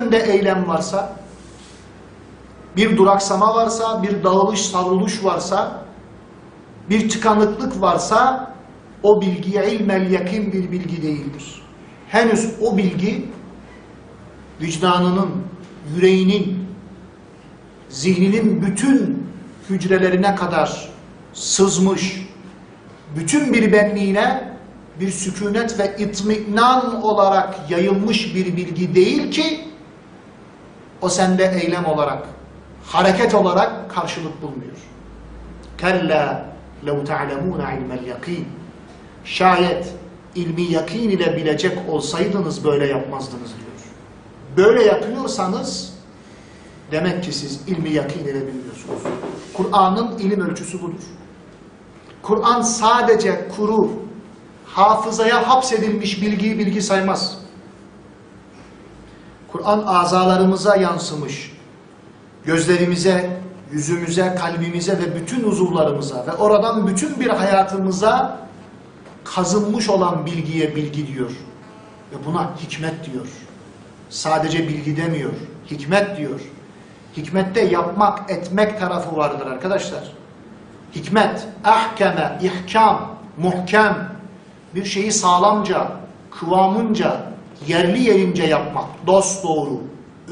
de eylem varsa, bir duraksama varsa, bir dağılış, savruluş varsa, bir tıkanıklık varsa o bilgi ilmel yakin bir bilgi değildir. Henüz o bilgi vicdanının, yüreğinin, zihninin bütün hücrelerine kadar sızmış, bütün bir benliğine bir sükunet ve itminan olarak yayılmış bir bilgi değil ki o sende eylem olarak, hareket olarak karşılık bulmuyor. Kella lev ta'lemûne ilmel yakin. Şayet ilmi yakin ile bilecek olsaydınız böyle yapmazdınız diyor. Böyle yapıyorsanız demek ki siz ilmi yakin ile bilmiyorsunuz. Kur'an'ın ilim ölçüsü budur. Kur'an sadece kuru, hafızaya hapsedilmiş bilgiyi bilgi saymaz. Kur'an azalarımıza yansımış, gözlerimize, yüzümüze, kalbimize ve bütün uzuvlarımıza ve oradan bütün bir hayatımıza kazınmış olan bilgiye bilgi diyor. Ve buna hikmet diyor. Sadece bilgi demiyor, hikmet diyor. Hikmette yapmak, etmek tarafı vardır arkadaşlar. Hikmet, ahkeme, ihkam, muhkem, bir şeyi sağlamca, kıvamınca, yerli yerince yapmak, dost doğru,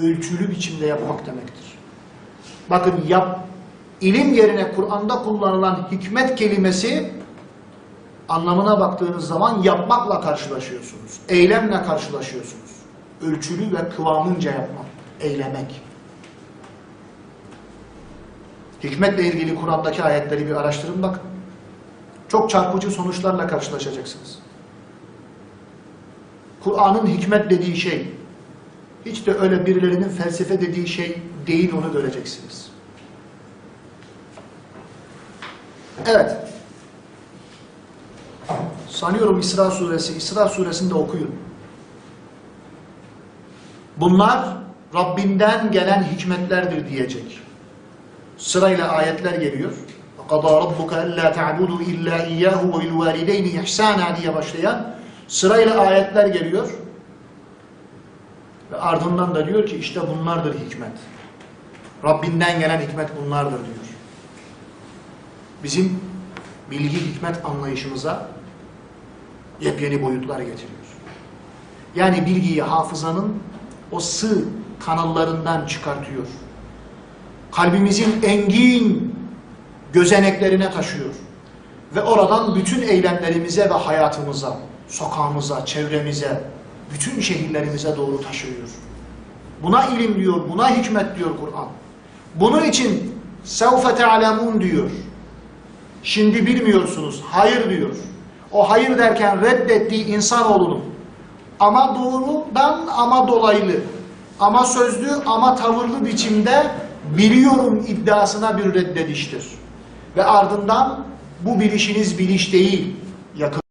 ölçülü biçimde yapmak demektir. Bakın yap, ilim yerine Kur'an'da kullanılan hikmet kelimesi anlamına baktığınız zaman yapmakla karşılaşıyorsunuz. Eylemle karşılaşıyorsunuz. Ölçülü ve kıvamınca yapmak, eylemek. Hikmetle ilgili Kur'an'daki ayetleri bir araştırın bakın. Çok çarpıcı sonuçlarla karşılaşacaksınız. Kur'an'ın hikmet dediği şey, hiç de öyle birilerinin felsefe dediği şey değil onu göreceksiniz. Evet. Sanıyorum İsra suresi, İsra suresinde okuyun. Bunlar Rabbinden gelen hikmetlerdir diyecek. Sırayla ayetler geliyor. وَقَضَى رَبُّكَ أَلَّا تَعْبُدُوا إِلَّا إِيَّهُ وَالْوَالِدَيْنِ إِحْسَانًا diye başlayan sırayla ayetler geliyor. Ve ardından da diyor ki işte bunlardır hikmet. Rabbinden gelen hikmet bunlardır diyor. Bizim bilgi hikmet anlayışımıza yepyeni boyutlar getiriyor. Yani bilgiyi hafızanın o sığ kanallarından çıkartıyor. Kalbimizin engin gözeneklerine taşıyor. Ve oradan bütün eylemlerimize ve hayatımıza, sokağımıza, çevremize, bütün şehirlerimize doğru taşıyor. Buna ilim diyor, buna hikmet diyor Kur'an. Bunun için sevfe te'alemun diyor. Şimdi bilmiyorsunuz, hayır diyor. O hayır derken reddettiği insanoğlunun ama doğrudan ama dolaylı, ama sözlü ama tavırlı biçimde biliyorum iddiasına bir reddediştir. Ve ardından bu bilişiniz biliş değil, yakın.